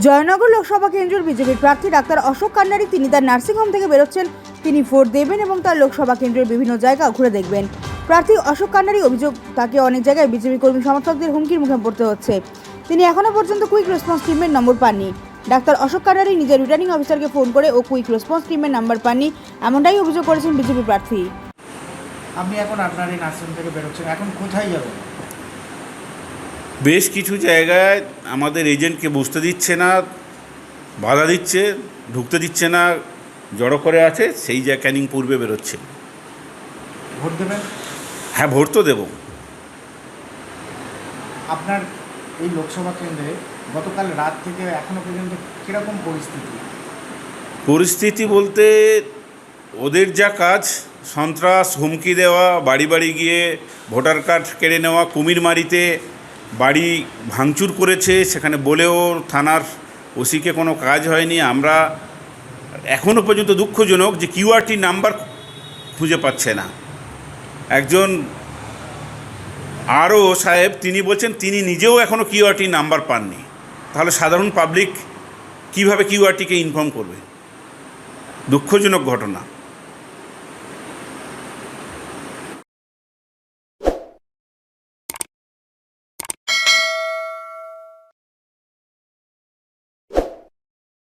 জয়নগর লোকসভা কেন্দ্রের বিজেপির প্রার্থী ডাক্তার অশোক কান্ডারি, তিনি তার নার্সিংহোম থেকে বেরোচ্ছেন। তিনি ভোট দেবেন এবং তার লোকসভা কেন্দ্রের বিভিন্ন জায়গা ঘুরে দেখবেন। প্রার্থী অশোক কান্নারি অভিযোগ, তাকে অনেক জায়গায় বিজেপি কর্মী সমর্থকদের হুমকির মুখে পড়তে হচ্ছে। তিনি এখনও পর্যন্ত কুইক রেসপন্স টিমের নম্বর পাননি। ডাক্তার অশোক কান্নারি নিজের রিটার্নিং অফিসারকে ফোন করে ও কুইক রেসপন্স টিমের নাম্বার পাননি। এমনটাই অভিযোগ করেছেন বিজেপি প্রার্থী। আপনি এখন আপনার এই নার্সিং থেকে বেরোচ্ছেন এখন কোথায় যাবেন বেশ কিছু জায়গায় আমাদের এজেন্টকে বসতে দিচ্ছে না বাধা দিচ্ছে ঢুকতে দিচ্ছে না জড়ো করে আছে সেই যা ক্যানিং পূর্বে বেরোচ্ছে। ভোট দেবেন? হ্যাঁ ভোট তো দেবো। আপনার এই লোকসভা কেন্দ্রে গতকাল রাত থেকে এখনও পর্যন্ত কীরকম পরিস্থিতি? পরিস্থিতি বলতে ওদের যা কাজ সন্ত্রাস হুমকি দেওয়া বাড়ি বাড়ি গিয়ে ভোটার কার্ড কেড়ে নেওয়া কুমিরমারিতে বাড়ি ভাঙচুর করেছে, সেখানে বলেও থানার ওসিকে কোনো কাজ হয়নি। আমরা এখনও পর্যন্ত দুঃখজনক যে কিউআরটি নাম্বার খুঁজে পাচ্ছে না। একজন আরও সাহেব, তিনি বলছেন, তিনি নিজেও এখনও কিউআরটি নাম্বার পাননি। তাহলে সাধারণ পাবলিক কীভাবে কিউআরটিকে ইনফর্ম করবে? দুঃখজনক ঘটনা।